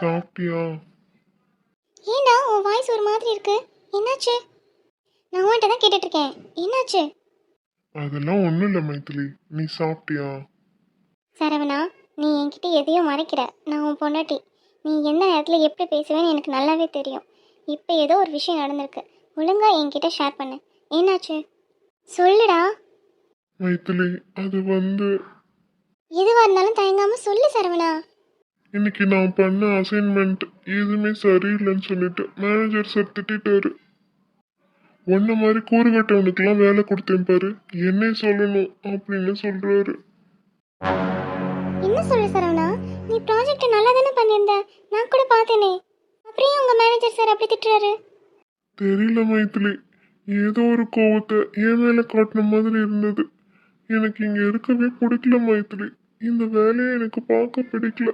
சாப்பிட்டியா? ஏண்டா உன் வாய்ஸ் ஒரு மாதிரி இருக்கு. என்னாச்சு? நான் உன்கிட்ட தான் கேட்டுட்டு இருக்கேன் என்னாச்சு? அதெல்லாம் ஒன்றும் இல்லை மைத்திலி நீ சாப்பிட்டியா? சரவணா நீ என்கிட்ட எதையோ மறைக்கிற. நான் உன் பொண்டாட்டி. நீ எந்த நேரத்தில் எப்படி பேசுவேன்னு எனக்கு நல்லாவே தெரியும். இப்போ ஏதோ ஒரு விஷயம் நடந்திருக்கு. ஒழுங்கா என்கிட்ட ஷேர் பண்ணு. என்னாச்சு? சொல்லுடா. மைத்திலி அது வந்து எதுவாக இருந்தாலும் தயங்காம சொல்லு சரவணா. இன்னைக்கு நான் பண்ண அசைன்மெண்ட் எதுவுமே சரியில்லைன்னு சொல்லிட்டு மேனேஜர் சார் திட்டிட்டாரு. உன்ன மாதிரி கூறுகட்டவனுக்கெல்லாம் வேலை கொடுத்தேன் பாரு என்னை சொல்லணும் அப்படின்னு சொல்றாரு. என்ன சொல்லு சரவணா நீ ப்ராஜெக்ட் நல்லா தானே பண்ணியிருந்த? நான் கூட பார்த்தேனே. அப்புறம் உங்க மேனேஜர் சார் அப்படி திட்டுறாரு? தெரியல மைத்திலி ஏதோ ஒரு கோவத்தை என் மேல காட்டின மாதிரி இருந்தது. எனக்கு இங்க இருக்கவே பிடிக்கல மைத்திலி இந்த வேலையை எனக்கு பார்க்க பிடிக்கல.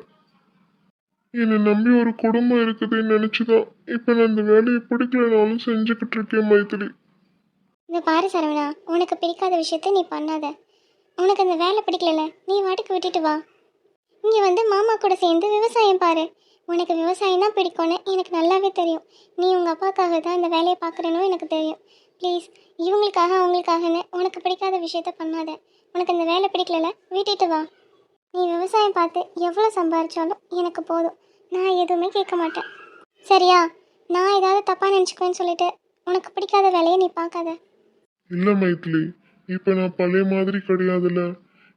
என்னை நம்பி ஒரு குடும்பம் இருக்குதுன்னு நினைச்சுதான் இப்ப நான் இந்த வேலையை பிடிக்கலனாலும் செஞ்சுக்கிட்டு இருக்கேன் மைத்திலி இந்த பாரு சரவணா உனக்கு பிடிக்காத விஷயத்த நீ பண்ணாத. உனக்கு அந்த வேலை பிடிக்கல நீ வாட்டுக்கு விட்டுட்டு வா. இங்கே வந்து மாமா கூட சேர்ந்து விவசாயம் பாரு. உனக்கு விவசாயம் தான் பிடிக்கும்னு எனக்கு நல்லாவே தெரியும். நீ உங்கள் அப்பாக்காக தான் இந்த வேலையை பார்க்குறேன்னு எனக்கு தெரியும். ப்ளீஸ் இவங்களுக்காக அவங்களுக்காகன்னு உனக்கு பிடிக்காத விஷயத்த பண்ணாத. உனக்கு அந்த வேலை பிடிக்கல விட்டுட்டு வா. நீ விவசாயம் பார்த்து எவ்வளோ சம்பாதிச்சாலும் எனக்கு போதும். நான் எதுவுமே கேட்க மாட்டேன். சரியா? நான் ஏதாவது தப்பாக நினச்சிக்குவேன்னு சொல்லிட்டு உனக்கு பிடிக்காத வேலையை நீ பார்க்காத. இல்ல மைத்திலி இப்ப நான் பழைய மாதிரி கிடையாதுல்ல.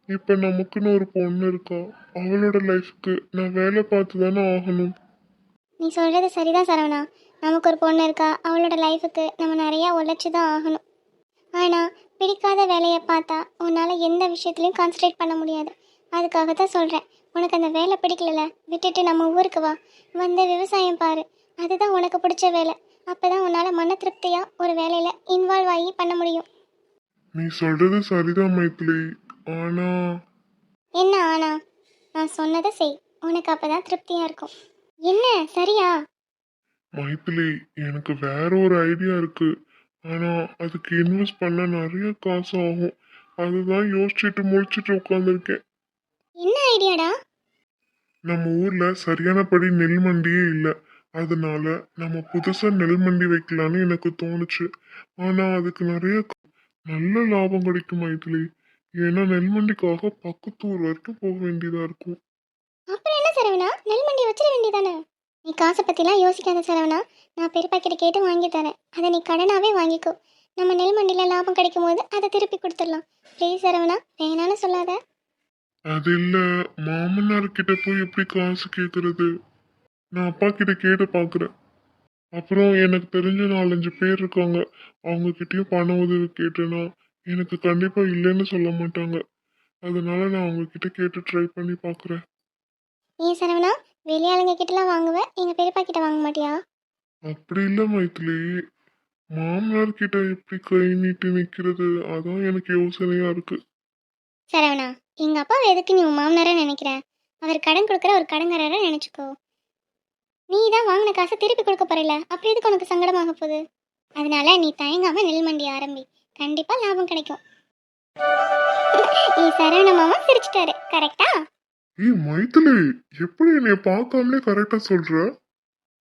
இப்ப நமக்குன்னு ஒரு பொண்ணு இருக்கா. அவளோட லைஃப்க்கு நான் வேலை பார்த்து தானே ஆகணும். நீ சொல்கிறது சரிதான் சரவணா. நமக்கு ஒரு பொண்ணு இருக்கா அவளோட லைஃபுக்கு நம்ம நிறையா உழைச்சி தான் ஆகணும். ஆனால் பிடிக்காத வேலையை பார்த்தா உன்னால் எந்த விஷயத்துலையும் கான்சன்ட்ரேட் பண்ண முடியாது. அதுக்காக தான் சொல்கிறேன் உனக்கு அந்த வேலை பிடிக்கல விட்டுட்டு நம்ம ஊருக்கு வா. வந்து விவசாயம் பாரு. அதுதான் உனக்கு பிடிச்ச வேலை. அப்போ தான் உன்னால் மன திருப்தியாக ஒரு வேலையில் இன்வால்வ் ஆகி பண்ண முடியும். நீ சொல்றது சரிதான் மைத்திலி ஆனா என்ன ஆனா? நான் சொன்னதை செய். உனக்கு அப்போ தான் திருப்தியாக இருக்கும். என்ன? சரியா? மைத்திலி எனக்கு வேற ஒரு ஐடியா இருக்கு. ஆனா அதுக்கு இன்வெஸ்ட் பண்ண நிறைய காசு ஆகும். அதுதான் யோசிச்சுட்டு முடிச்சுட்டு உட்காந்துருக்கேன் என்ன ஐடியாடா? நம்ம ஊர்ல சரியானபடி நெல் மண்டியே இல்லை. அதனால நம்ம புதுசா நெல் மண்டி வைக்கலான்னு எனக்கு தோணுச்சு. ஆனா அதுக்கு நிறைய க- நல்ல லாபம் கிடைக்கும் மைத்திலி ஏன்னா நெல் மண்டிக்காக பக்கத்து ஊர் வரைக்கும் போக வேண்டியதா இருக்கும். அப்புறம் என்ன சரவணா நெல் மண்டி வச்சிட வேண்டியதானே? நீ காசை பற்றிலாம் யோசிக்காத சரவணா நான் பெரியப்பா கிட்ட கேட்டு வாங்கி தரேன். அதை நீ கடனாவே வாங்கிக்கோ. நம்ம நெல் மண்டியில் லாபம் கிடைக்கும் போது அதை திருப்பி கொடுத்துடலாம். ப்ளீஸ் சரவணா வேணான்னு சொல்லாத. அது இல்ல மாமனார் கிட்ட போய் எப்படி காசு கேக்குறது? நான் அப்பா கிட்ட கேட்டு பாக்குறேன். அப்புறம் எனக்கு தெரிஞ்ச நாலஞ்சு பேர் இருக்காங்க. அவங்க கிட்டயும் பண உதவி கேட்டேன்னா எனக்கு கண்டிப்பா இல்லைன்னு சொல்ல மாட்டாங்க. அதனால நான் அவங்க கிட்ட கேட்டு ட்ரை பண்ணி பாக்குறேன். ஏன் சரவணா வெளியாளுங்க கிட்டலாம் வாங்குவேன் எங்கள் பெரியப்பா கிட்ட வாங்க மாட்டியா? அப்படி இல்ல மைத்திலி மாமனார் கிட்ட எப்படி கை நீட்டி நிக்கிறது அதான் எனக்கு யோசனையா இருக்கு. சரவணா எங்கள் அப்பாவை எதுக்கு நீ உன் மாமனாரா நினைக்கிற? அவர் கடன் கொடுக்குற ஒரு கடன்காரரை நினச்சிக்கோ. நீ தான் வாங்கின காசை திருப்பி கொடுக்க போறல அப்புறம் எதுக்கு உனக்கு சங்கடமாக போகுது? அதனால நீ தயங்காம நெல் மண்டி ஆரம்பி. கண்டிப்பா லாபம் கிடைக்கும். நீ சரவண மாமா சிரிச்சிட்டாரு. கரெக்டா ஏய் மைத்திலி எப்படி என்னைய பார்க்காமலே கரெக்டா சொல்ற?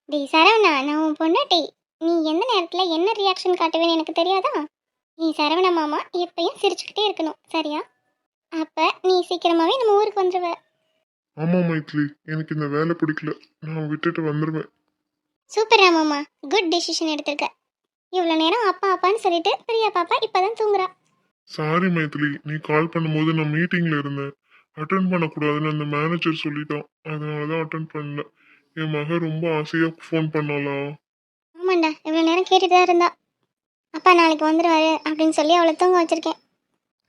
டேய் சரவணா நான் உன் பொண்டாட்டி. நீ எந்த நேரத்தில் என்ன ரியாக்ஷன் காட்டுவேன்னு எனக்கு தெரியாதா? நீ சரவண மாமா எப்பயும் சிரிச்சுக்கிட்டே இருக்கணும். சரியா? அப்போ நீ சீக்கிரமாகவே நம்ம ஊருக்கு வந்துடுவ ஆமா மைத்திலி எனக்கு இந்த வேலை பிடிக்கல. நான் விட்டுட்டு வந்துடுவேன் சூப்பர் ராமாமா குட் டெசிஷன் எடுத்திருக்க. இவ்வளோ நேரம் அப்பா அப்பான்னு சொல்லிட்டு பிரியா பாப்பா இப்போதான் தூங்குறா. சாரி மைத்திலி நீ கால் பண்ணும்போது நான் மீட்டிங்ல இருந்தேன். அட்டன் பண்ணக்கூடாதுன்னு அந்த மேனேஜர் சொல்லிட்டான். அதனால தான் அட்டன் பண்ணல. என் மக ரொம்ப ஆசையா ஃபோன் பண்ணாளா? ஆமாண்டா இவ்வளோ நேரம் கேட்டுட்டு தான் இருந்தா. அப்பா நாளைக்கு வந்துடுவாரு அப்படின்னு சொல்லி அவளை தூங்க வச்சிருக்கேன்.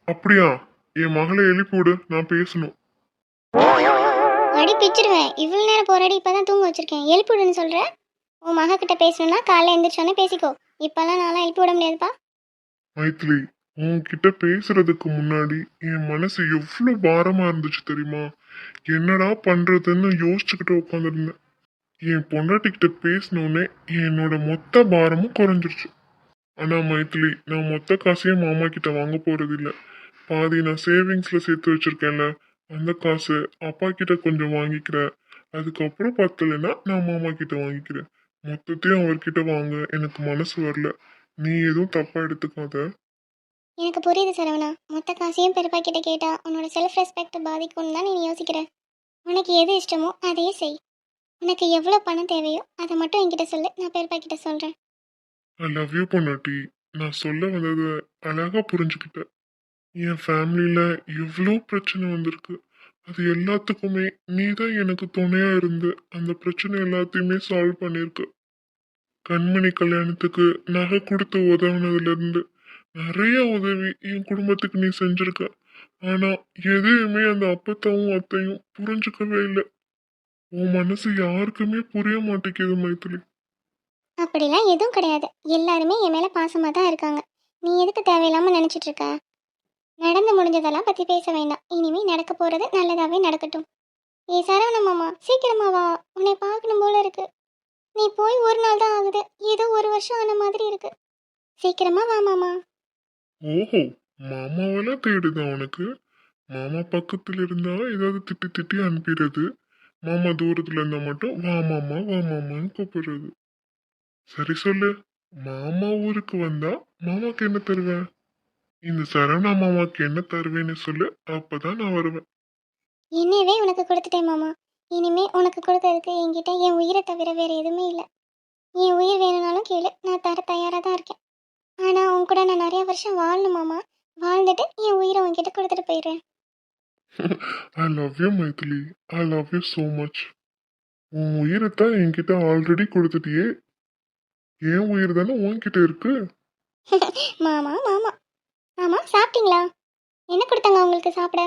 அப்படியா? என் மகளை எழுப்பி விடு நான் பேசணும். அடி பிச்சிடுவேன் இவ்வளோ நேரம் போராடி இப்போ தான் தூங்க வச்சிருக்கேன். எழுப்பி விடுன்னு சொல்கிற உன் மக கிட்ட பேசணும்னா காலைல எந்திரிச்சோன்னே பேசிக்கோ. இப்போல்லாம் நான்லாம் எழுப்பி விட முடியாதுப்பா. மைத்திலி உன்கிட்ட பேசுறதுக்கு முன்னாடி என் மனசு எவ்வளவு பாரமா இருந்துச்சு தெரியுமா? என்னடா பண்றதுன்னு யோசிச்சுக்கிட்டு உட்காந்துருந்தேன் என் பொண்டாட்டிக்கிட்ட பேசினோடனே என்னோட மொத்த பாரமும் குறைஞ்சிருச்சு. ஆனா மைத்திலி நான் மொத்த காசையும் மாமா கிட்ட வாங்க போறது இல்ல பாதி நான் சேவிங்ஸ்ல சேர்த்து வச்சிருக்கேன்ல அந்த காசு அப்பா கிட்ட கொஞ்சம் வாங்கிக்கிறேன் அதுக்கப்புறம் பத்தலைன்னா நான் மாமா கிட்ட வாங்கிக்கிறேன் மொத்தத்தையும் அவர்கிட்ட வாங்க எனக்கு மனசு வரல. நீ எதுவும் தப்பா எடுத்துக்காத. எனக்கு புரியுது சரவணா. மொத்த காசையும் பெருப்பா கிட்ட கேட்டா உன்னோட செல்ஃப் ரெஸ்பெக்ட் பாதிக்கும்னு தான் நீ யோசிக்கிற. உனக்கு எது இஷ்டமோ அதையே செய். உனக்கு எவ்வளோ பணம் தேவையோ அதை மட்டும் என்கிட்ட சொல்லு. நான் பெருப்பா கிட்ட சொல்கிறேன் ஐ லவ் யூ பொண்டாட்டி. நான் சொல்ல வந்ததை அழகா புரிஞ்சுக்கிட்டேன். என் ஃபேமிலியில் எவ்வளோ பிரச்சனை வந்திருக்கு. அது எல்லாத்துக்குமே நீ தான் எனக்கு துணையாக இருந்து அந்த பிரச்சனை எல்லாத்தையுமே சால்வ் பண்ணியிருக்க. கண்மணி கல்யாணத்துக்கு நகை கொடுத்து உதவுனதுலேருந்து நிறைய உதவி என் குடும்பத்துக்கு நீ செஞ்சிருக்க. ஆனால் எதையுமே அந்த அப்பத்தாவும் அத்தையும் புரிஞ்சுக்கவே இல்லை. உன் மனசு யாருக்குமே புரிய மாட்டேங்குது மைத்திலி அப்படிலாம் எதுவும் கிடையாது. எல்லாருமே என் மேலே பாசமாக தான் இருக்காங்க. நீ எதுக்கு தேவையில்லாமல் நினச்சிட்டு இருக்க? நடந்து முடிஞ்சதெல்லாம் பற்றி பேச வேண்டாம். இனிமே நடக்க போகிறது நல்லதாகவே நடக்கட்டும். ஏ சரவணம் மாமா சீக்கிரமா வா. உன்னை பார்க்கணும் போல இருக்கு. நீ போய் ஒரு நாள் தான் ஆகுது. ஏதோ ஒரு வருஷம் ஆன மாதிரி இருக்கு. சீக்கிரமா வா மாமா. ஓஹோ மாமாவெல்லாம் தேடுதா உனக்கு? மாமா பக்கத்துல இருந்தா ஏதாவது திட்டி திட்டி அனுப்பிடுறது. மாமா தூரத்துல இருந்தா மட்டும் வா மாமா வா மாமான்னு கூப்பிடுறது. சரி சொல்லு. மாமா ஊருக்கு வந்தா மாமாக்கு என்ன தருவேன் இந்த சரவணா மாமாக்கு என்ன தருவேன்னு சொல்லு அப்பதான் நான் வருவேன். என்னவே உனக்கு கொடுத்துட்டேன் மாமா. இனிமே உனக்கு கொடுக்கறதுக்கு என்கிட்ட என் உயிரை தவிர வேற எதுவுமே இல்லை. என் உயிர் வேணும்னாலும் கேளு நான் தர தயாராக தான் இருக்கேன். ஆனால் உன் கூட நான் நிறைய வருஷம் வாழணும் மாமா. வாழ்ந்துட்டு என் உயிரை உன்கிட்ட கொடுத்துட்டு போயிடுறேன். I love you Maithili I love you so much உன் உயிரை தான் என்கிட்ட ஆல்ரெடி கொடுத்துட்டியே. என் உயிர் தானே உன்கிட்ட இருக்கு? மாமா மாமா. மாமா சாப்பிட்டீங்களா? என்ன கொடுத்தாங்க உங்களுக்கு சாப்பிட?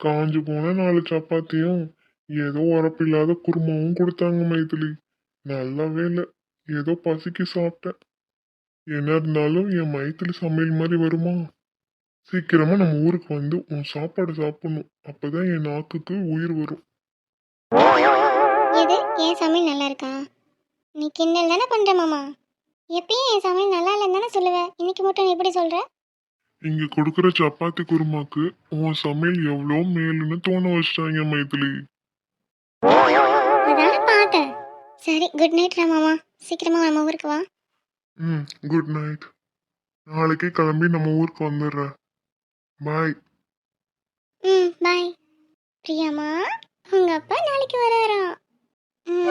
காஞ்சு போன நாலு சப்பாத்தியும் ஏதோ உரப்பில்லாத குருமாவும் கொடுத்தாங்க மைதிலி. நல்லாவே இல்லை ஏதோ பசிக்கு சாப்பிட்டேன். என்ன இருந்தாலும் என் மைத்திலி சமையல் மாதிரி வருமா? சீக்கிரமா நம்ம ஊருக்கு வந்து உன் சாப்பாடு சாப்பிடணும். அப்பதான் என் நாக்குக்கு உயிர் வரும். எது? என் சமையல் நல்லா இருக்கா? நீ கிண்டல் தானே பண்ற மாமா? எப்பயும் என் சமையல் நல்லா இல்லைன்னு தானே சொல்லுவேன் இன்னைக்கு மட்டும் எப்படி சொல்ற? இங்க கொடுக்குற சப்பாத்தி குருமாக்கு உன் சமையல் எவ்வளோ மேலுன்னு தோண வச்சிட்டாங்க மைதிலி. அதான பார்த்தேன். சரி குட் நைட் மாமா. சீக்கிரமா நம்ம ஊருக்கு வா. ம் குட் நைட் நாளைக்கே கிளம்பி நம்ம ஊருக்கு வந்துடுறேன். பாய் ம் பாய் பிரியாமா? உங்க அப்பா நாளைக்கு வராராம் ம்,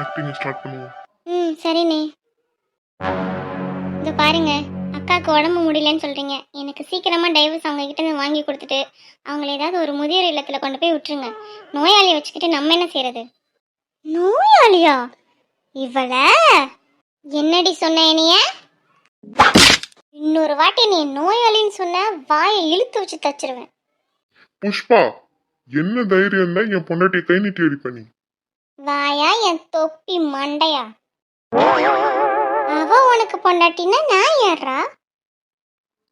ஆக்டிங் ஸ்டார்ட் பண்ணுவோம். ம் சரிண்ணே. இது பாருங்க அக்காவுக்கு உடம்பு முடியலன்னு சொல்றீங்க. எனக்கு சீக்கிரமா டைவர்ஸ் அவங்க கிட்ட இருந்து வாங்கி கொடுத்துட்டு அவங்கள ஏதாவது ஒரு முதியோர் இல்லத்துல கொண்டு போய் விட்டுருங்க. நோயாளியை வச்சுக்கிட்டு நம்ம என்ன செய்யறது நோயாளியா? இவள? என்னடி சொன்ன என்னைய? இன்னொரு வாட்டி நீ நோயாளின்னு சொன்ன வாயை இழுத்து வச்சு தச்சிருவேன். புஷ்பா என்ன தைரியம் தான் என் பொண்டாட்டியை கை நீட்டி அடிப்ப நீ? வாயா என் தொப்பி மண்டையா? அவ உனக்கு பொண்டாட்டினா நான் யாரா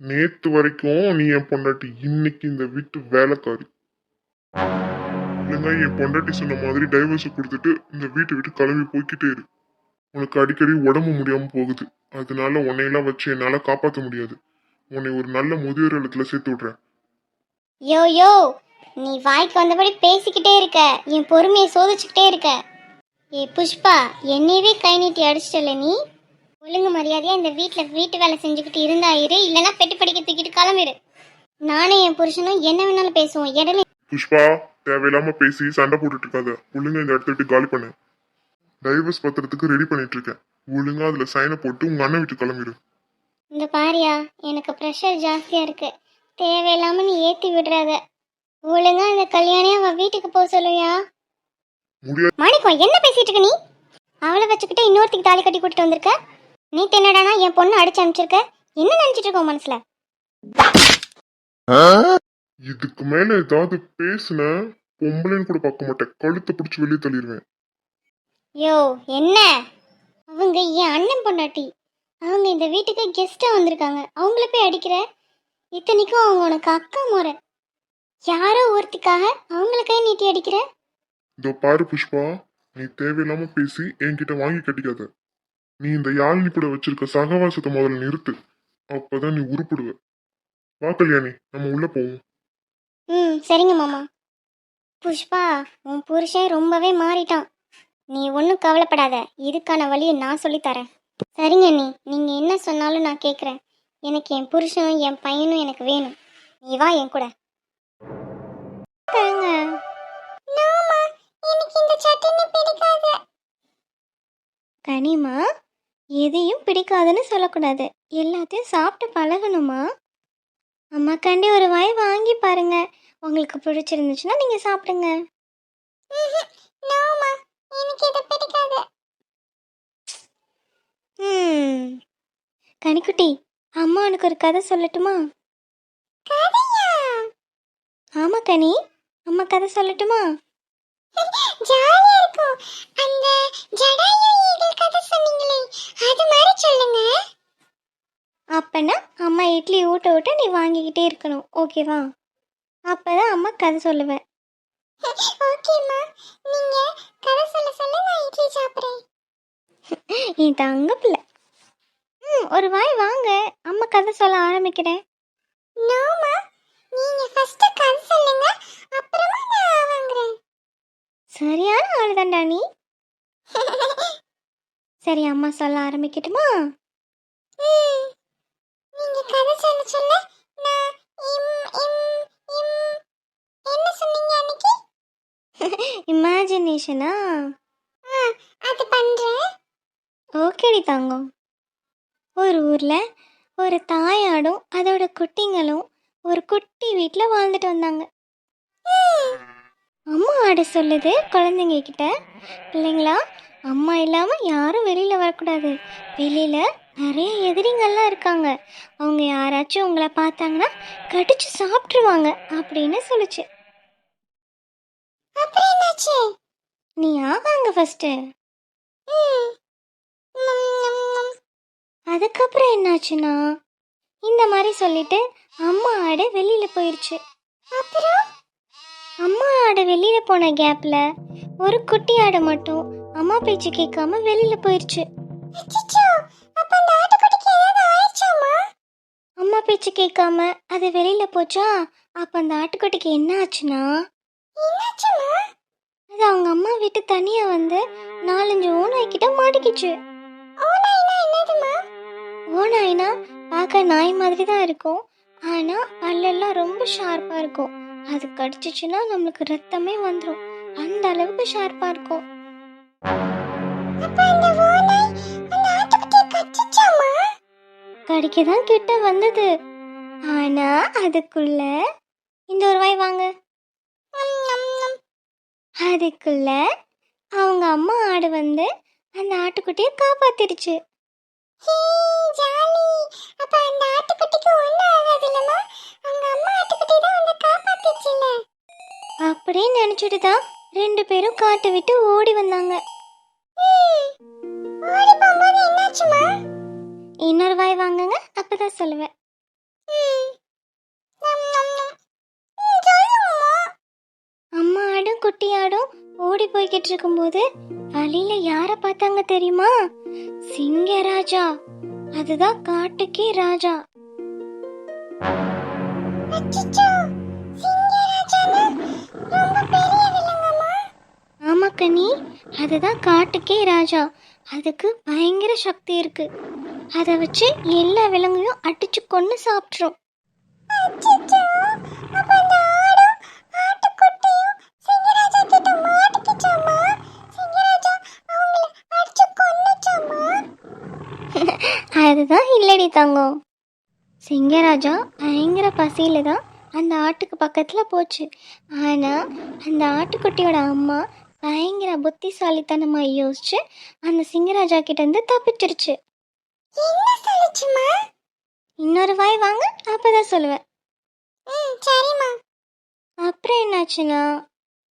நேத்து வரைக்கும் நீ என் பொண்டாட்டி இன்னைக்கு இந்த வீட்டு வேலைக்காரி. இல்லைங்க என் பொண்டாட்டி சொன்ன மாதிரி டைவர்ஸ் கொடுத்துட்டு இந்த வீட்டை விட்டு கிளம்பி போய்க்கிட்டே இரு. உனக்கு அடிக்கடி உடம்பு முடியாம போகுது. அதனால உன்னையெல்லாம் வச்சு என்னால காப்பாற்ற முடியாது. உன்னை ஒரு நல்ல முதியோர் இல்லத்துல சேர்த்து விடுறேன். யோ யோ நீ வாய்க்கு வந்தபடி பேசிக்கிட்டே இருக்க. என் பொறுமையை சோதிச்சுக்கிட்டே இருக்க. ஏ புஷ்பா என்னையவே கை நீட்டி அடிச்சிட்டல நீ? ஒழுங்கு மரியாதையா இந்த வீட்டில் வீட்டு வேலை செஞ்சுக்கிட்டு இருந்தா இரு இல்லைன்னா பெட்டி படிக்க தூக்கிட்டு கிளம்பிடு நானும் என் புருஷனும் என்ன வேணாலும் பேசுவோம் இடையில புஷ்பா தேவையில்லாம பேசி சண்டை போட்டுட்டு இருக்காத. ஒழுங்கா இந்த இடத்த விட்டு காலி பண்ணு. டைவர்ஸ் பத்திரத்துக்கு ரெடி பண்ணிட்டு இருக்கேன். ஒழுங்கா அதுல சைனை போட்டு உங்க அண்ணன் வீட்டு கிளம்பிடு இந்த பாரியா எனக்கு ப்ரெஷர் ஜாஸ்தியாக இருக்கு. தேவையில்லாம நீ ஏற்றி விடுறாத. ஒழுங்கா இந்த கல்யாணம் அவள் வீட்டுக்கு போக சொல்லுவியா? முடியாது மாணிக்கம் என்ன பேசிட்டு இருக்க நீ? அவளை வச்சுக்கிட்டு இன்னொருத்திக்கு தாலி கட்டி கூட்டிட்டு வந்திருக்க? நீ என்னடானா என் பொண்ணு அடிச்சு அனுப்பிச்சிருக்க? என்ன நினைச்சிட்டு இருக்க மனசுல? இதுக்கு மேல ஏதாவது பேசுன பொம்பளைன்னு கூட பார்க்க மாட்டேன். கழுத்தை பிடிச்சி வெளியே தள்ளிடுவேன் யோ என்ன? அவங்க என் அண்ணன் பொண்டாட்டி. அவங்க இந்த வீட்டுக்கு கெஸ்டா வந்திருக்காங்க. அவங்கள போய் அடிக்கிற? இத்தனைக்கும் அவங்க உனக்கு அக்கா முறை. யாரோ ஒருத்திக்காக அவங்கள கை நீட்டி அடிக்கிற? இதோ பாரு புஷ்பா நீ தேவையில்லாம பேசி என்கிட்ட வாங்கி கட்டிக்காத. நீ இந்த யாழினி கூட வச்சிருக்க சகவாசத்தை முதல்ல நிறுத்து. அப்பதான் நீ உருப்பிடுவ. வா கல்யாணி நம்ம உள்ள போவோம். ம் சரிங்க மாமா. புஷ்பா உன் புருஷன் ரொம்பவே மாறிட்டான். நீ ஒன்றும் கவலைப்படாத. இதுக்கான வழியை நான் சொல்லித்தரேன் சரிங்க நீ நீங்கள் என்ன சொன்னாலும் நான் கேட்குறேன் எனக்கு என் புருஷனும் என் பையனும் எனக்கு வேணும். நீ வா என் கூட. தரங்க எனக்கு இந்த சட்னி பிடிக்காது. கனிமா எதையும் பிடிக்காதுன்னு சொல்லக்கூடாது. எல்லாத்தையும் சாப்பிட்டு பழகணுமா? அம்மா கண்டி ஒரு வாய் வாங்கி பாருங்க. உங்களுக்கு பிடிச்சிருந்துச்சுன்னா நீங்க சாப்பிடுங்க. கனிக்குட்டி அம்மா உனக்கு ஒரு கதை சொல்லட்டுமா? ஆமா கனி. அம்மா கதை சொல்லட்டுமா? ஜாலியா இருக்கும். அந்த ஜடாயு ஈகிள் கதை சொன்னீங்களே அது மாதிரி சொல்லுங்க. அப்பனா அம்மா இட்லி ஊட்ட ஊட்ட நீ வாங்கிக்கிட்டே இருக்கணும் ஓகேவா? அப்பதான் அம்மா கதை சொல்லுவேன் ஓகேம்மா நீங்க கதை சொல்ல சொல்ல நான் இட்லி சாப்பிடுறேன். நீ தங்க பிள்ளை. ம் ஒரு வாய் வாங்க. அம்மா கதை சொல்ல ஆரம்பிக்கிறேன். நோமா நீங்க ஃபர்ஸ்ட் கதை சொல்லுங்க அப்புறமா நான் வாங்குறேன். சரியான ஆளு தான்டா நீ. சரி அம்மா சொல்ல ஆரம்பிக்கட்டுமா? நீங்க கதை சொல்ல சொல்ல நான் இம் இம் இம் என்ன சொன்னீங்க அன்னைக்கு? இமேஜினேஷனா அது பண்றேன். ஓகேடி தங்கம். ஒரு ஊர்ல ஒரு தாயாடும் அதோட குட்டிங்களும் ஒரு குட்டி வீட்டில் வாழ்ந்துட்டு வந்தாங்க. அம்மா ஆடு சொல்லுது குழந்தைங்க கிட்ட. பிள்ளைங்களா அம்மா இல்லாமல் யாரும் வெளியில் வரக்கூடாது. வெளியில் நிறைய எதிரிங்கள்லாம் இருக்காங்க. அவங்க யாராச்சும் உங்களை பார்த்தாங்கன்னா கடிச்சு சாப்பிட்ருவாங்க அப்படின்னு சொல்லுச்சு. நீ ஆவாங்க ஃபர்ஸ்ட் அதுக்கப்புறம் என்னாச்சுன்னா இந்த மாதிரி சொல்லிட்டு அம்மா ஆடு வெளியில போயிருச்சு. அப்புறம்? அம்மா ஆடு வெளியில போன கேப்ல ஒரு குட்டி ஆடு மட்டும் அம்மா பேச்சு கேட்காம வெளியில போயிருச்சு. அம்மா பேச்சு கேட்காம அது வெளியில போச்சா? அப்ப அந்த ஆட்டுக்குட்டிக்கு என்ன ஆச்சுன்னா? அது அவங்க அம்மா வீட்டு தனியா வந்து நாலஞ்சு ஓநாய் கிட்ட மாட்டிக்கிச்சு ஓநாய்னா பார்க்க நாய் மாதிரி தான் இருக்கும். ஆனால் பல்லெல்லாம் ரொம்ப ஷார்ப்பாக இருக்கும். அது கடிச்சிச்சுன்னா நம்மளுக்கு ரத்தமே வந்துடும் அந்த அளவுக்கு ஷார்ப்பாக இருக்கும். கடிக்க தான் கிட்ட வந்தது. ஆனா அதுக்குள்ள இந்த ஒரு வாய் வாங்க. அதுக்குள்ள அவங்க அம்மா ஆடு வந்து அந்த ஆட்டுக்குட்டியை காப்பாத்திருச்சு அப்படின்னு நினைச்சிட்டு தான் ரெண்டு பேரும் காட்டு விட்டு ஓடி வந்தாங்க. இன்னொரு வாய் வாங்குங்க அப்பதான் சொல்லுவேன். அம்மா ஆடும் குட்டி ஆடும் ஓடி போய்கிட்டு இருக்கும்போது வழியில யார பார்த்தாங்க தெரியுமா? சிங்கராஜா. அதுதான் காட்டுக்கே ராஜா. ஆமா கனி அதுதான் காட்டுக்கே ராஜா. அதுக்கு பயங்கர சக்தி இருக்கு. அதை வச்சு எல்லா விலங்கையும் அடிச்சு கொண்டு சாப்பிட்ரும் அதுதான் இல்லடி தங்கம். சிங்கராஜா பயங்கர பசியில தான் அந்த ஆட்டுக்கு பக்கத்தில் போச்சு. ஆனால் அந்த ஆட்டுக்குட்டியோட அம்மா பயங்கர புத்திசாலித்தனமாக யோசிச்சு அந்த சிங்கராஜா கிட்ட இருந்து தப்பிச்சிருச்சு இன்னொரு வாய் வாங்க அப்பதான் சொல்லுவேன். சரிம்மா. அப்புறம் என்னாச்சுன்னா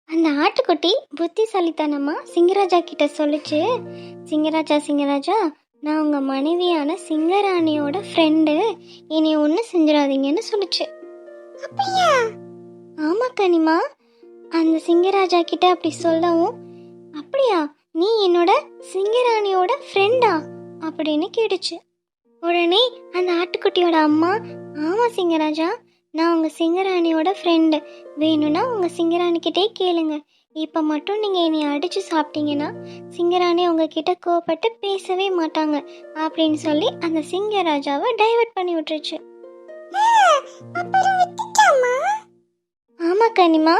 அந்த ஆட்டுக்குட்டி புத்திசாலித்தனமா சிங்கராஜா கிட்ட சொல்லுச்சு. சிங்கராஜா சிங்கராஜா நான் உங்க மனைவியான சிங்கராணியோட ஃப்ரெண்டு இனி ஒன்றும் செஞ்சிடாதீங்கன்னு சொல்லுச்சு. அப்படியா? ஆமா கனிமா அந்த சிங்கராஜா கிட்ட அப்படி சொல்லவும் அப்படியா நீ என்னோட சிங்கராணியோட ஃப்ரெண்டா அப்படின்னு கேட்டுச்சு. உடனே அந்த ஆட்டுக்குட்டியோட அம்மா ஆமா சிங்கராஜா நான் உங்க சிங்கராணியோட ஃப்ரெண்டு வேணும்னா உங்க சிங்கராணிக்கிட்டே கேளுங்க. இப்போ மட்டும் நீங்கள் என்னை அடித்து சாப்பிட்டீங்கன்னா சிங்கரானே உங்ககிட்ட கோவப்பட்டு பேசவே மாட்டாங்க அப்படின்னு சொல்லி அந்த சிங்கராஜாவை டைவர்ட் பண்ணி விட்டுருச்சு. ஆமாம் கனிமா.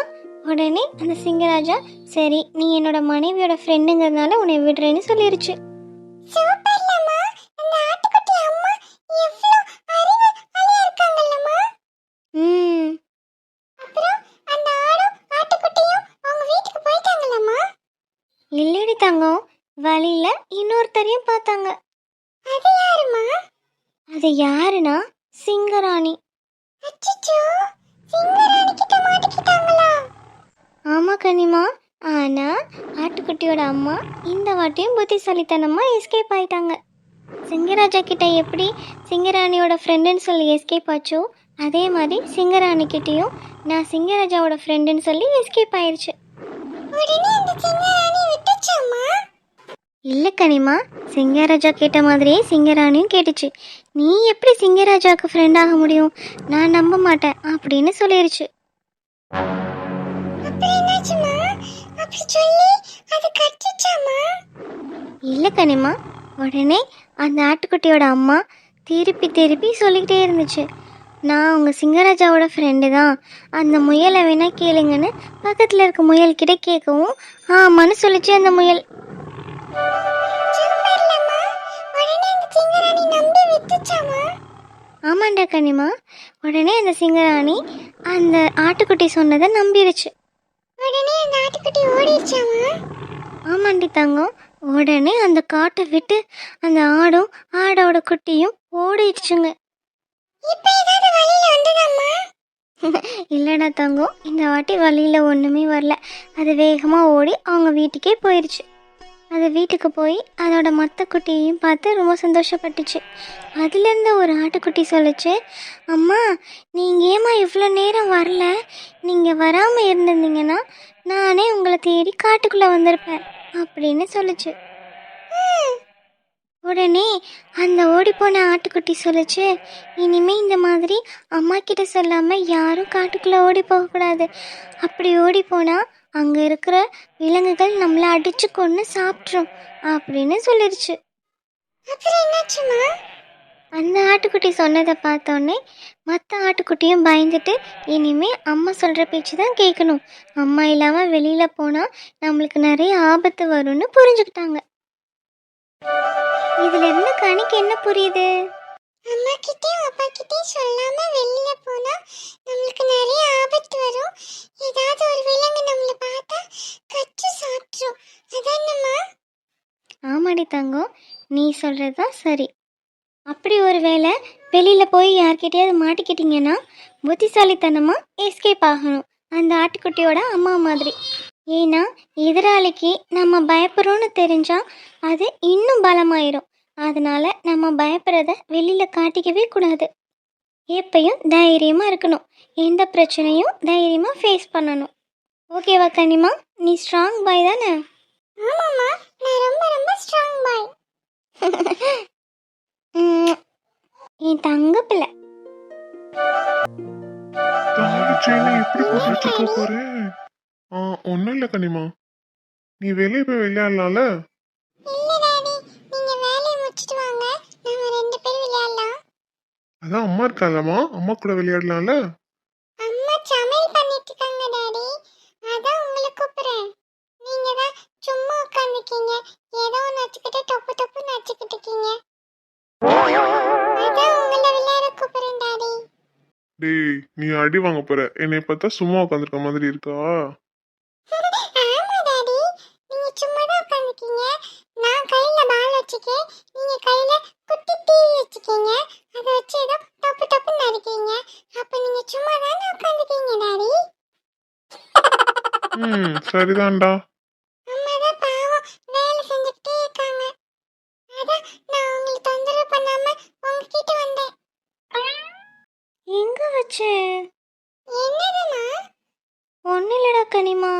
உடனே அந்த சிங்கராஜா சரி நீ என்னோட மனைவியோட ஃப்ரெண்டுங்கிறதுனால உன்னை விடுறேன்னு சொல்லிருச்சு ம் இல்லடி தங்கம் வழியில இன்னொருத்தரையும் பார்த்தாங்க அது யாருமா அது யாருன்னா சிங்கராணி. ஆமா கனிமா ஆனா ஆட்டுக்குட்டியோட அம்மா இந்த வாட்டியும் புத்திசாலித்தனமா எஸ்கேப் ஆயிட்டாங்க. சிங்கராஜா கிட்ட எப்படி சிங்கராணியோட ஃப்ரெண்டுன்னு சொல்லி எஸ்கேப் ஆச்சோ அதே மாதிரி சிங்கராணி கிட்டேயும் நான் சிங்கராஜாவோட ஃப்ரெண்டுன்னு சொல்லி எஸ்கேப் ஆயிருச்சு. இல்ல கனிமா சிங்கராஜா கேட்ட மாதிரியே சிங்கராணியும் கேட்டுச்சு. நீ எப்படி சிங்கராஜாவுக்கு ஃப்ரெண்ட் ஆக முடியும்? நான் நம்ப மாட்டேன் அப்படின்னு சொல்லிருச்சு. இல்ல கனிமா உடனே அந்த ஆட்டுக்குட்டியோட அம்மா திருப்பி திருப்பி சொல்லிக்கிட்டே இருந்துச்சு. நான் உங்க சிங்கராஜாவோட ஃப்ரெண்டு தான். அந்த முயலை வேணா கேளுங்கன்னு பக்கத்தில் இருக்க முயல் கிட்ட கேட்கவும் ஆமான்னு சொல்லிச்சு அந்த முயல். ஆமாண்டா கனிமா. உடனே அந்த சிங்கராணி அந்த ஆட்டுக்குட்டி சொன்னதை நம்பிருச்சு. உடனே அந்த ஆட்டுக்குட்டி ஓடிடுச்சாமா ஆமாண்டி தங்கம். உடனே அந்த காட்டை விட்டு அந்த ஆடும் ஆடோட குட்டியும் ஓடிடுச்சுங்க. இல்லடா தங்கம். இந்த வாட்டி வழியில் ஒன்றுமே வரல. அது வேகமாக ஓடி அவங்க வீட்டுக்கே போயிடுச்சு அது வீட்டுக்கு போய் அதோட மற்ற குட்டியையும் பார்த்து ரொம்ப சந்தோஷப்பட்டுச்சு. அதுலேருந்து ஒரு ஆட்டுக்குட்டி சொல்லுச்சு அம்மா நீங்கள் ஏம்மா இவ்வளோ நேரம் வரல? நீங்கள் வராமல் இருந்திருந்தீங்கன்னா நானே உங்களை தேடி காட்டுக்குள்ளே வந்திருப்பேன் அப்படின்னு சொல்லுச்சு. உடனே அந்த ஓடிப்போன ஆட்டுக்குட்டி சொல்லுச்சு இனிமே இந்த மாதிரி அம்மா கிட்ட சொல்லாமல் யாரும் காட்டுக்குள்ளே ஓடி போகக்கூடாது. அப்படி ஓடி போனால் அங்க இருக்கிற விலங்குகள் நம்மளை அடிச்சு கொண்டு சாப்பிட்ரும் அப்படின்னு சொல்லிருச்சு. அந்த ஆட்டுக்குட்டி சொன்னதை பார்த்தோன்னே மற்ற ஆட்டுக்குட்டியும் பயந்துட்டு இனிமே அம்மா சொல்கிற பேச்சு தான் கேட்கணும். அம்மா இல்லாமல் வெளியில் போனால் நம்மளுக்கு நிறைய ஆபத்து வரும்னு புரிஞ்சுக்கிட்டாங்க. இதுல இருந்து கணிக்கு என்ன புரியுது? அம்மா கிட்டே அப்பா கிட்டே சொல்லாம வெளியில போனா நம்மளுக்கு நிறைய ஆபத்து வரும். ஏதாவது ஒரு விலங்கு நம்மள பார்த்தா கச்சு சாப்பிட்ரும் அதானம்மா ஆமாடி தங்கம் நீ சொல்றதுதான் சரி. அப்படி ஒரு வேளை வெளியில போய் யார்கிட்டயாவது மாட்டிக்கிட்டீங்கன்னா புத்திசாலித்தனமா எஸ்கேப் ஆகணும். அந்த ஆட்டுக்குட்டியோட அம்மா மாதிரி. ஏன்னா எதிராளிக்கு நம்ம பயப்படுறோன்னு தெரிஞ்சா அது இன்னும் பலமாயிரும். அதனால நம்ம பயப்படுறத வெளியில காட்டிக்கவே கூடாது. எப்பயும் தைரியமா இருக்கணும். எந்த பிரச்சனையும் தைரியமா ஃபேஸ் பண்ணணும். ஓகேவா கனிமா? நீ ஸ்ட்ராங் பாய் தானே? ஆமாம்மா. நான் ரொம்ப ரொம்ப ஸ்ட்ராங் பாய் என் தங்க பிள்ளை. எப்படி ஒன்றும் இல்லை கனிமா. நீ வெளியே போய் விளையாடலாம்ல? அதான் அம்மா இருக்காங்கம்மா அம்மா கூட விளையாடலாம்ல? அம்மா சமையல் பண்ணிட்டு இருக்காங்க டாடி. அதான் உங்களை கூப்பிடுறேன். நீங்க தான் சும்மா உட்காந்துருக்கீங்க ஏதோ ஒன்று வச்சுக்கிட்டு தொப்பு தொப்பு நச்சுக்கிட்டு இருக்கீங்க. அதான் உங்களை விளையாட கூப்பிடுறேன் டாடி. டேய் நீ அடி வாங்க போற. என்னை பார்த்தா சும்மா உட்காந்துருக்க மாதிரி இருக்கா? ஆமா டாடி. நீங்க சும்மா தான் உட்காந்துருக்கீங்க நான் கையில பால் வச்சுக்கேன். நீங்க கையில குட்டி டிவி வச்சுக்கீங்க. அதை டப்பு டப்புன்னு நடிக்கீங்க அப்ப நீங்க சும்மா தானே உட்காந்துருக்கீங்க டாடி? ம் சரிதான்டா அம்மா தான் பாவம் வேலை செஞ்சுக்கிட்டே இருக்காங்க அதான் நான் உங்களை தொந்தரவு பண்ணாம உங்ககிட்ட வந்தேன் எங்க வச்சு என்னதுமா ஒன்னும் இல்லடா கனிமா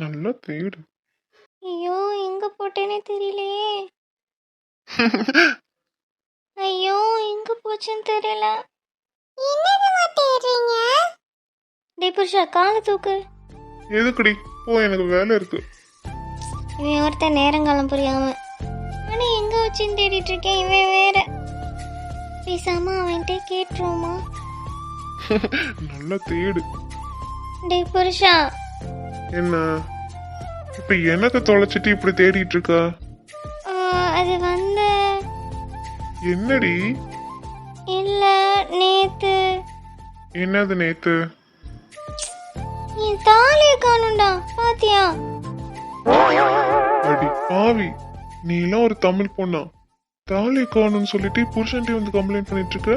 நல்லா தேடு ஐயோ எங்க போட்டேனே தெரியலையே ஐயோ எங்க போச்சுன்னு தெரியல என்னதுமா தேடுறீங்க புருஷா காலை தூக்கு. எதுக்குடி? போ எனக்கு வேலை இருக்கு. இவன் ஒருத்தன் நேரங்காலம் புரியாம. ஆனா எங்க வச்சுன்னு தேடிட்டு இருக்கேன் இவன் வேற. பேசாம அவன்கிட்ட கேட்டுருவோமா? நல்லா தேடு. டேய் புருஷா. என்ன? இப்ப என்னத்தை தொலைச்சிட்டு இப்படி தேடிட்டு இருக்க? ஆ, அது வந்து. என்னடி? இல்ல நேத்து. என்னது நேத்து? என் தாலியை காணும்டா பாத்தியா? அடி பாவி. நீ எல்லாம் ஒரு தமிழ் பொண்ணா. தாலி காணும்னு சொல்லிட்டு புருஷன்ட்டே வந்து கம்ப்ளைண்ட் பண்ணிட்டு இருக்க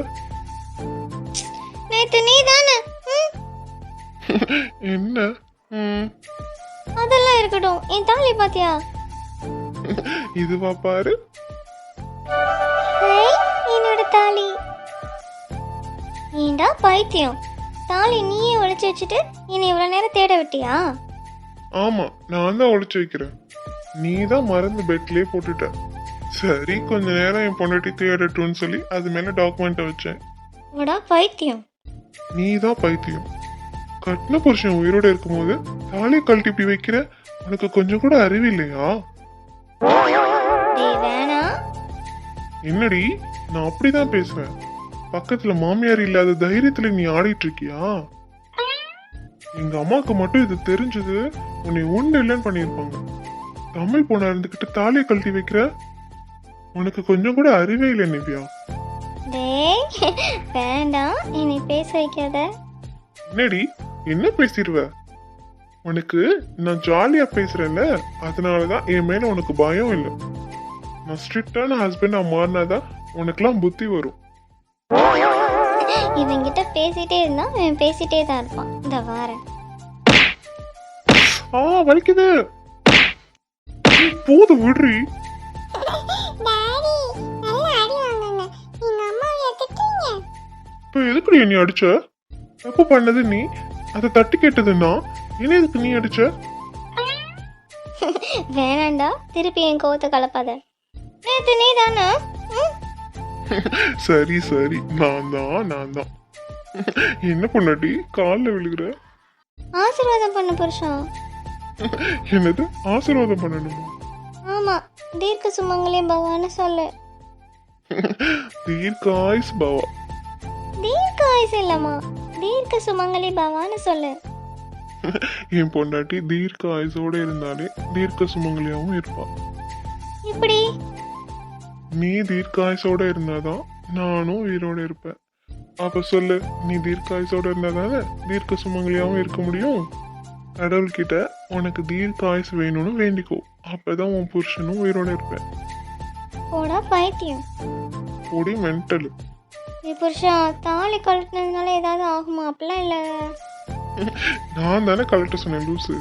நேத்து நீ தானே என்ன? அதெல்லாம் இருக்கட்டும். என் தாலி பாத்தியா? இதுவா பாரு. என்னோட தாலி. ஏண்டா பைத்தியம்? தாலி நீயே ஒளிச்சு வச்சுட்டு என்னை இவ்வளவு நேரம் தேட விட்டியா? ஆமா நான் தான் ஒளிச்சு வைக்கிறேன். நீ தான் மறந்து பெட்லயே போட்டுட்ட. சரி கொஞ்ச நேரம் என் பொண்டாட்டி தேடட்டும்னு சொல்லி அது மேல டாக்குமெண்ட்டை வச்சேன். உடா பைத்தியம். நீ தான் பைத்தியம். கட்டின புருஷன் உயிரோட இருக்கும்போது தாலி கழட்டி இப்படி வைக்கிற? உனக்கு கொஞ்சம் கூட அறிவு இல்லையா? டேய் வேணா என்னடி? நான் அப்படிதான் பேசுறேன் பக்கத்துல மாமியார் இல்லாத தைரியத்துல நீ ஆடிட்டு இருக்கியா? எங்க அம்மாவுக்கு மட்டும் இது தெரிஞ்சது உன்னை ஒண்ணு இல்லைன்னு பண்ணியிருப்பாங்க. தமிழ் பொண்ணா இருந்துகிட்டு தாலியை கழட்டி வைக்கிற? உனக்கு கொஞ்சம் கூட அறிவே இல்லை நிவ்யா. வேண்டாம் என்னை பேச வைக்காத. என்னடி என்ன பேசிடுவ உனக்கு நான் ஜாலியா பேசுறேன்ல அதனாலதான் என் மேல உனக்கு பயம் இல்லை. நான் ஸ்ட்ரிக்டான ஹஸ்பண்டா மாறினாதான் உனக்கெல்லாம் புத்தி வரும். இவன்கிட்ட பேசிட்டே இருந்தா இவன் பேசிட்டே தான் இருப்பான். இந்த வாரேன் ஆ வலிக்குது. போதும் விடுறி. டாடி நல்ல அடி வாங்குங்க எங்க அம்மாவை திட்டுறீங்க? இப்ப எதுக்குடி நீ அடிச்ச? தப்பு பண்ணது நீ? அதை தட்டி கேட்டது நான் என்ன எதுக்கு நீ அடிச்ச? வேணாண்டா திருப்பி என் கோவத்தை கலப்பாத. நேத்து நீ தானே சரி சரி. நான் தான் நான் தான். என்ன பொண்ணாட்டி? காலில் விழுகிற? ஆசீர்வாதம் பண்ண புருஷன் என்னது? ஆசீர்வாதம் பண்ணணுமா? ஆமா. தீர்க்க சுமங்கலே பவான்னு சொல்லு. தீர்க்காயுஸ் பவா. தீர்க்க ஆயுசு இல்லம்மா. தீர்க்க சுமங்கலி பவான்னு சொல்லு. என் பொண்டாட்டி தீர்க்க ஆயுசோட இருந்தாலே தீர்க்க சுமங்கலியாவும் இருப்பா. இப்படி? நீ தீர்க்காயுசோட இருந்தாதான் நானும் உயிரோட இருப்பேன். அப்ப சொல்லு நீ தீர்க்காயுசோட இருந்தாதானே தீர்க்க சுமங்கலியாவும் இருக்க முடியும்? கடவுள்கிட்ட உனக்கு தீர்க்காயுசு வேணும்னு வேண்டிக்கோ. அப்பதான் உன் புருஷனும் உயிரோட இருப்பேன். போடா பைத்தியம். கூடி மென்டல். நீ புருஷா தாலி கழட்டினதுனால ஏதாவது ஆகுமா? அப்படிலாம் இல்லை. நான் தானே கழட்ட சொன்னேன் லூசு.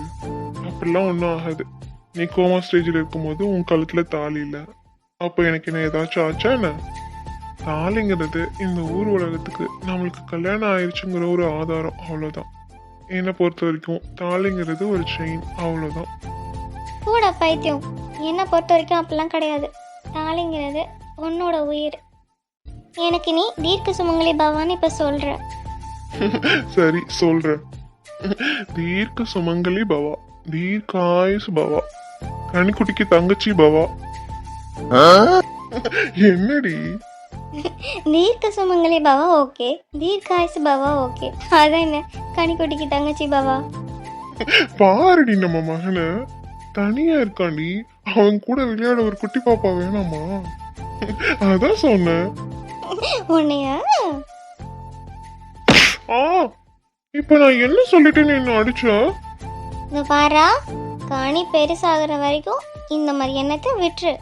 அப்படிலாம் ஒன்றும் ஆகாது. நீ கோமா ஸ்டேஜில் இருக்கும்போது உன் கழுத்துல தாலி இல்லை. அப்போ எனக்கு என்ன ஏதாச்சும் ஆச்சா என்ன? தாலிங்கிறது இந்த ஊர் உலகத்துக்கு நம்மளுக்கு கல்யாணம் ஆயிடுச்சுங்கிற ஒரு ஆதாரம் அவ்வளோதான் என்னை பொறுத்த வரைக்கும் தாலிங்கிறது ஒரு செயின் அவ்வளோதான் போடா பைத்தியம். என்னை பொறுத்த வரைக்கும் அப்படிலாம் கிடையாது. தாலிங்கிறது உன்னோட உயிர். எனக்கு நீ தீர்க்க சுமங்கலி பவான்னு இப்போ சொல்ற. சரி சொல்றேன். தீர்க்க சுமங்கலி பவா தீர்க்காயுஸ் பவா கனிக்குட்டிக்கு தங்கச்சி பவா என்னடி? தீர்க்க சுமங்கலி பவா ஓகே. தீர்க்காயுசு பவா ஓகே. அதான் என்ன? கனிக்குட்டிக்கு தங்கச்சி பவா. பாருடி நம்ம மகனை. தனியா இருக்காண்டி. அவன் கூட விளையாட ஒரு குட்டி பாப்பா வேணாமா? அதான் சொன்னேன். உன்னையா? ஆ இப்ப நான் என்ன சொல்லிட்டேன்னு என்ன அடிச்சா? இந்த பாரா கனி பெருசாகிற வரைக்கும் இந்த மாதிரி எண்ணத்தை விட்டுரு.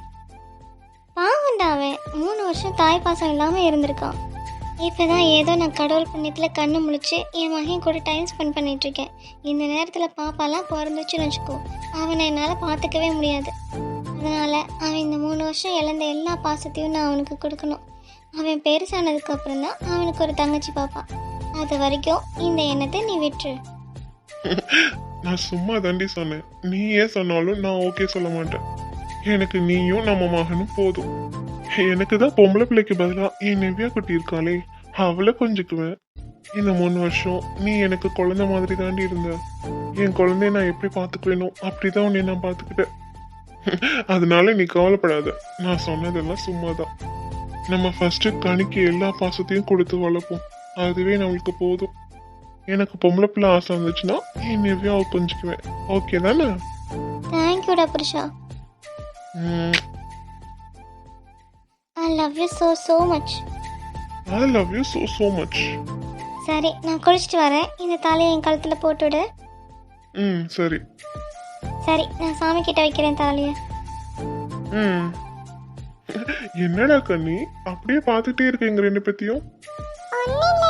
பாவண்டா அவன் மூணு வருஷம் தாய் பாசம் இல்லாமல் இருந்திருக்கான். இப்போ தான் ஏதோ நான் கடவுள் புண்ணியத்தில் கண்ணு முழிச்சு என் மகன் கூட டைம் ஸ்பெண்ட் பண்ணிகிட்ருக்கேன் இந்த நேரத்தில் பாப்பாலாம் பிறந்துச்சுன்னு வச்சுக்கோ அவனை என்னால் பார்த்துக்கவே முடியாது. அதனால் அவன் இந்த மூணு வருஷம் இழந்த எல்லா பாசத்தையும் நான் அவனுக்கு கொடுக்கணும். அவன் பெருசானதுக்கு அப்புறம் தான் அவனுக்கு ஒரு தங்கச்சி பாப்பா. அது வரைக்கும் இந்த எண்ணத்தை நீ விட்டுரு. நான் சும்மா தாண்டி சொன்னேன். நீ ஏன் சொன்னாலும் நான் ஓகே சொல்ல மாட்டேன். எனக்கு நீயும் நம்ம மகனும் போதும். எனக்கு தான் பொம்பளை பிள்ளைக்கு பதிலாக என் நெவ்யா குட்டி இருக்காளே அவளை கொஞ்சிக்குவேன். இந்த மூணு வருஷம் நீ எனக்கு குழந்தை மாதிரி தாண்டி இருந்த. என் குழந்தைய நான் எப்படி பார்த்துக்குவேனோ அப்படிதான் உன்னை நான் பார்த்துக்கிட்டேன். அதனால நீ கவலைப்படாத நான் சொன்னதெல்லாம் சும்மா தான் நம்ம ஃபஸ்ட்டு கணிக்கு எல்லா பாசத்தையும் கொடுத்து வளர்ப்போம். அதுவே நம்மளுக்கு போதும். எனக்கு பொம்பளை பிள்ளை ஆசை வந்துச்சுன்னா என் நெவ்யாவை கொஞ்சிக்குவேன். ஓகே தானே? தேங்க்யூடா புருஷா. I love you so so much I love you so so much. சரி நான் குளிச்சுட்டு வரேன். இந்த தாலியை என் கழுத்தில் போட்டுவிடு. ம் சரி. சரி நான் சாமி கிட்ட வைக்கிறேன் தாலியை. ம். என்னடா கண்ணி? அப்படியே பார்த்துட்டே இருக்கீங்க ரெண்டு பேத்தையும் ஒன்றும் இல்லை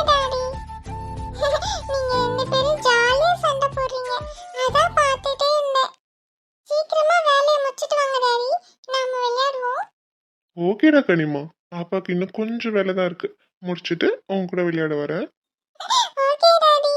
சீக்கிரமா வேலையை முடிச்சிட்டு வாங்க டாடி. நாம விளையாடுவோம். ஓகேடா கனிமா. பாப்பாக்கு இன்னும் கொஞ்சம் வேலை தான் இருக்கு. முடிச்சிட்டு உன் கூட விளையாட வரேன். Okay daddy.